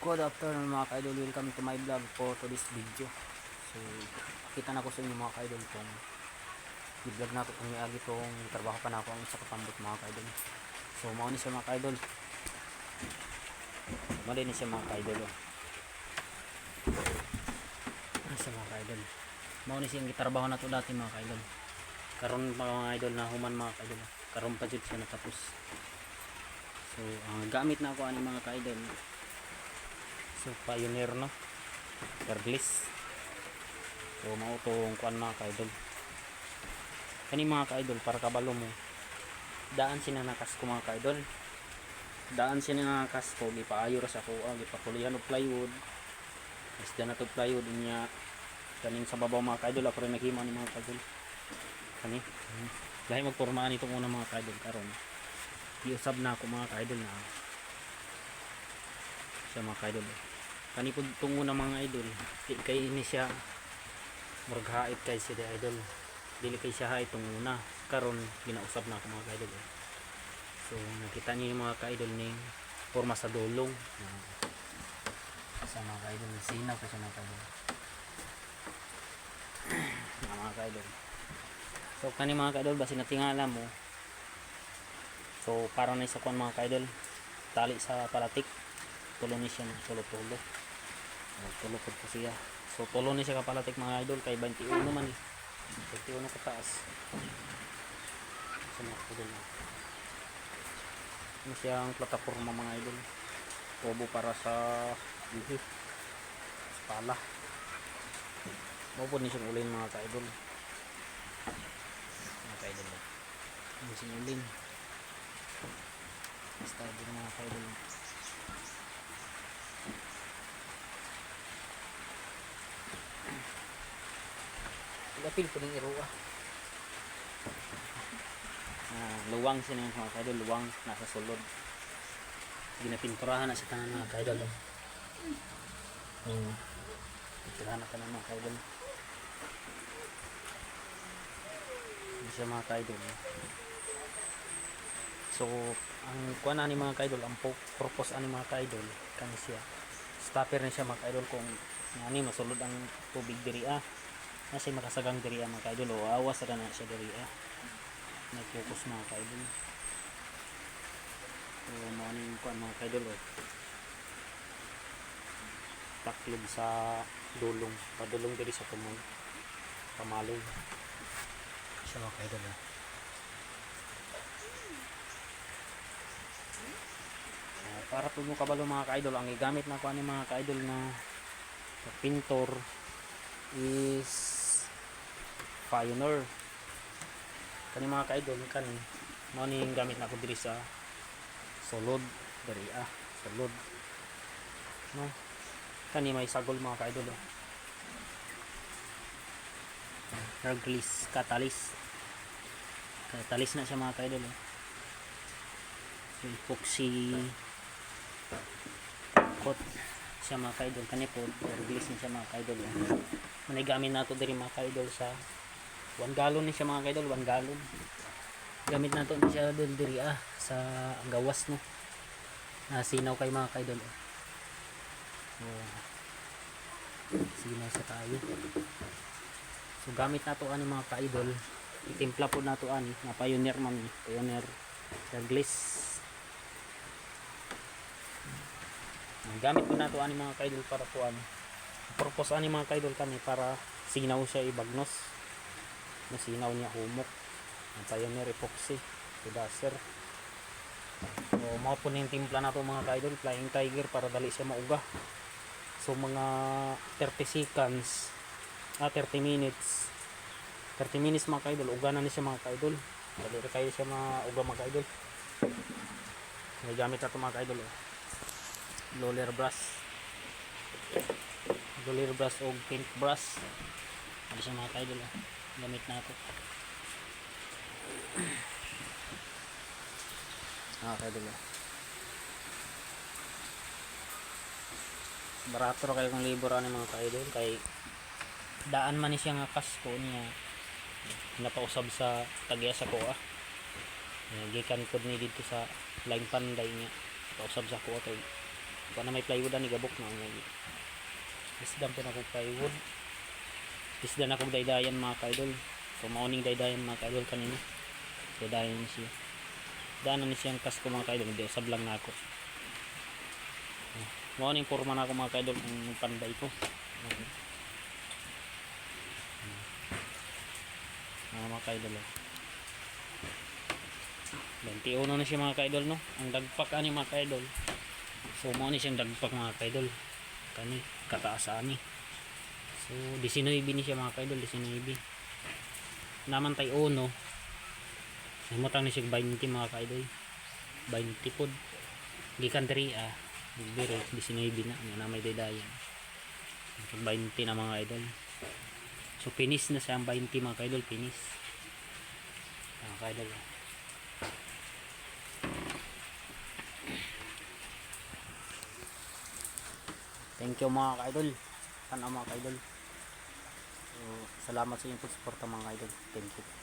Good afternoon mga ka-idol, welcome to my vlog for to this video. So, kita na ko sa inyo mga ka-idol kung i-vlog na ko kung iagi tong trabaho pa na ako ang isa kapambot mga ka-idol. So, mauni siya mga ka-idol. Mali ni siya mga ka-idol. Oh. Siya mga ka-idol. Mauni siya ang gitrabaho na to dati mga ka-idol. Karon pa mga idol na human mga ka-idol. Karon pa jud siya natapos. So, ang gamit na ako ani mga ka-idol. So, pioneer no. Verglis. So, mao tong kuan mga ka-idol. Kani mga ka-idol para kabalo mo. Daan sina nakas ko mga ka-idol. Daan sina nakas ko gipaayo ra sa ah, gipakulihan og plywood. Isda na to plywood niya kaning sa babaw mga ka-idol ako rin naghimo ni mga ka-idol. Kani. Dahil magpormaan itong una mga ka-idol karon. Giusab na ako mga ka-idol na siya mga ka-idol. Kani po itong una mga idol. Di kay ini siya murag hait kay si idol. Dili kay siya hait itong una. Karon ginausab na ako mga ka-idol. eh. So nakita niyo yung mga ka-idol ning forma sa dulong. Ah, sa mga ka-idol. Sinaw pa siya mga ka-idol. Mga ka-idol. So kani mga ka-idol basi natingala mo. So para na sa kuan mga ka-idol. Tali sa palatik tulo ni siya tulo-tulo. Tulo po po siya. So tulo ni siya kapalatik mga idol kay 21 man eh. 21 kataas. Sa mga idol. Ano siyang plataforma mga idol. Tubo para sa bihi. Sa pala. Mao po ni siyang ulin mga ka-idol. Mga ka-idol. Ano siyang ulin. Basta din mga ka-idol. Ilapil ko ng iruwa. Ah, luwang sila yung mga kaidol, luwang nasa sulod. Ginapinturahan na sa tanan mga kaidol. Oh. Hmm. Pinturahan na tanan mga kaidol. Hindi siya mga kaidol. oh. So, ang kuha na ni mga kaidol, ang pu- purpose ani mga kaidol, kani siya. Stopper na siya mga kaidol kung ani masulod ang tubig diri ah nasa makasagang diri ang mga kaidol. O awas ra na siya diri ah. Nag-focus mga kaidol. So morning ko mga kaidol o taklob sa dulong padulong diri sa tumong pamalong. Siya mga kaidol ah. Ah, para po mo kabalo mga kaidol ang igamit na ko ani mga kaidol na pintor is Pioneer kani mga kaidol kani mao ni gamit na ko diri sa sulod diri ah sulod no kani may sagol mga kaidol oh. Hercules catalyst catalyst na siya mga kaidol oh. So, epoxy coat siya mga kaidol kani po Hercules na siya mga kaidol oh. Manigamit nato diri mga kaidol sa 1 gallon ni siya mga kaidol 1 gallon. Gamit nato ni siya dil diri ah sa gawas no? Nasinaw kay mga kaidol oh. oh. sinaw sa tayo. So gamit nato ani mga kaidol itimpla po nato ani na pioneer man ni pioneer Douglas. Gamit po nato ani mga kaidol para po ano purpose ani mga kaidol kami para sinaw siya ibagnos masinaw niya humok. Ang pioneer epoxy sudaser so mga yung timpla na to mga kaidol flying tiger para dali siya mauga. So mga 30 seconds ah 30 minutes. 30 minutes mga kaidol uga na ni siya mga kaidol. Dali rin kayo siya mauga mga kaidol. May gamit na to mga kaidol oh. roller brush. Roller brush o paint brush. Ano siya mga kaidol oh. Gamit na ako. Mga kaidol oh. barato ra kayo kung libor ano mga kaidol kay daan man ni siya nga kasko niya napausab sa tagya sa kuha gikan pod ni dito sa line panday niya pausab sa kuha kay kung na may plywood ani gabok na ang isdam po na kong plywood isda na kong daydayan mga kaidol. So mauning daydayan mga kaidol kanina. Daydayan ni siya. Daanan ni siyang kas ko mga kaidol. Hindi sablang na ako. Mauning forma na ako mga kaidol ang panday ko. Mga mga kaidol oh. 21 na siya mga kaidol no? Ang dagpak ani mga kaidol. So ni siyang dagpak mga kaidol. Kani kataas ani so 19 ni siya mga kaidol 19 naman tay uno. Himutang ni siya 20 mga kaidol. 20 pod. Gikan diri ah. Biro 19 na. Nga na may daydayan. 20 na mga idol so finish na siya ang 20 mga kaidol finish mga kaidol ah. Thank you mga ka-idol. Sana mga ka-idol. So, salamat sa inyong pagsuporta mga ka-idol. Thank you.